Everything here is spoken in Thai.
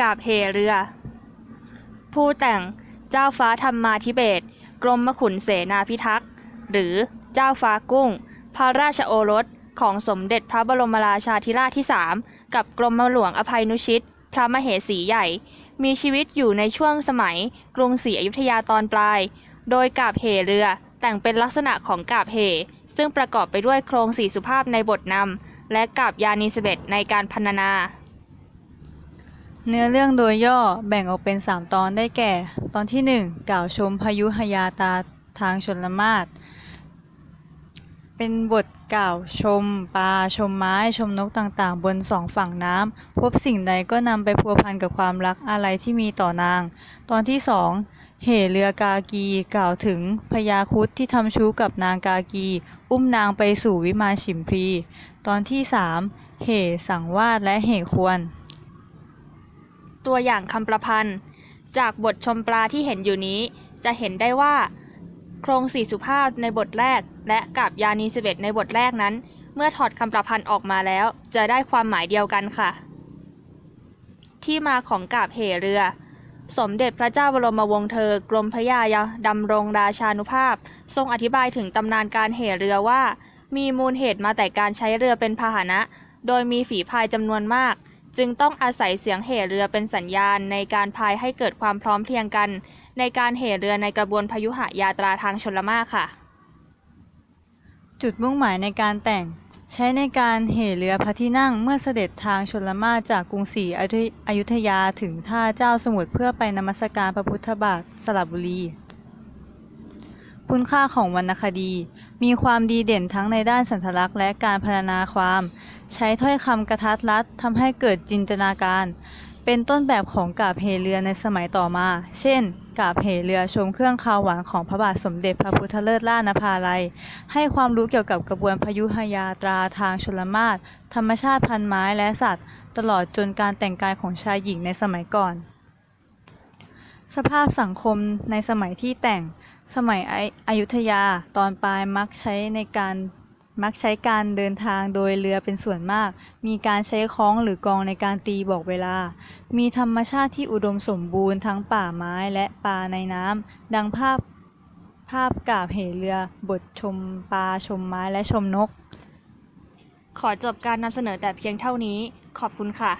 กาบเหเรือ ผู้แต่งเจ้าฟ้าธรรมาธิเบศกรมขุนเสนาพิทักษ์ หรือเจ้าฟ้ากุ้ง พระราชโอรสของสมเด็จพระบรมราชาธิราชที่3กับกรมหลวงอภัยนุชิต พระมเหสีใหญ่ มีชีวิตอยู่ในช่วงสมัยกรุงศรีอยุธยาตอนปลาย โดยกาบเหเรือแต่งเป็นลักษณะของกาบเห ซึ่งประกอบไปด้วยโครงสี่สุภาพในบทนำและกาบยานีสเบตในการพรรณนา เนื้อเรื่องโดยย่อแบ่งออกเป็น 3 ตอนได้แก่ ตอนที่ 1 กล่าวชมพายุหยาตาทางชนละมาศเป็นบทกล่าวชมปลาชมไม้ชมนกต่างๆ บนสองฝั่งน้ำพบสิ่งใดก็นำไปพัวพันกับความรักอะไรที่มีต่อนาง ตอนที่2เหเรือกากีกล่าวถึงพญาคุดที่ทำชู้กับนางกากี อุ้มนางไปสู่วิมานฉิมพลีตอนที่3เหสังวาสและเหควร ตัวอย่างคำประพันธ์ จากบทชมปลาที่เห็นอยู่นี้ จะเห็นได้ว่า โครงสี่สุภาพในบทแรก และกับยานีสเบตในบทแรกนั้น เมื่อถอดคำประพันธ์ออกมาแล้ว จะได้ความหมายเดียวกันค่ะ ที่มาของกาบเหเรือ สมเด็จพระเจ้าบรมวงศ์เธอ กรมพระยาดำรงราชานุภาพ ทรงอธิบายถึงตำนานการเหเรือว่า มีมูลเหตุมาแต่การใช้เรือเป็นพาหนะ โดยมีฝีพายจำนวนมาก จึงต้องอาศัยเสียงเหเรือเป็นสัญญาณในการพายให้เกิดความพร้อมเพรียงกัน ในการเหเรือในกระบวนพยุหยาตราทางชลมาค่ะ จุดมุ่งหมายในการแต่งใช้ในการเหเรือพระที่นั่งเมื่อเสด็จทางชนละมาจากกรุงศรีอยุธยาถึงท่าเจ้าสมุทรเพื่อไปนมัสการพระพุทธบาทสระบุรี คุณค่าของวรรณคดี มีความดีเด่นทั้งในด้านสันทลักษณ์และการพรรณนาความ ใช้ถ้อยคำกระทัดรัดทำให้เกิดจินตนาการ เป็นต้นแบบของกาบเหเรือในสมัยต่อมา เช่น กาบเหเรือชมเครื่องคาวหวานของพระบาทสมเด็จพระพุทธเลิศล่านภาลัย ให้ความรู้เกี่ยวกับกระบวนพยุหยาตราทางชลมาศธรรมชาติพันไม้และสัตว์ ตลอดจนการแต่งกายของชายหญิงในสมัยก่อน สภาพสังคมในสมัยที่แต่ง สมัยออยุธยาตอนปลายมักใช้ในการมักใช้การเดินทางโดยเรือเป็นส่วนมาก มีการใช้ค้องหรือกองในการตีบอกเวลา มีธรรมชาติที่อุดมสมบูรณ์ทั้งป่าไม้และปลาในน้ำ ดังภาพภาพกาบเหเรือบทชมปลาชมไม้และชมนก ขอจบการนำเสนอแต่เพียงเท่านี้ ขอบคุณค่ะ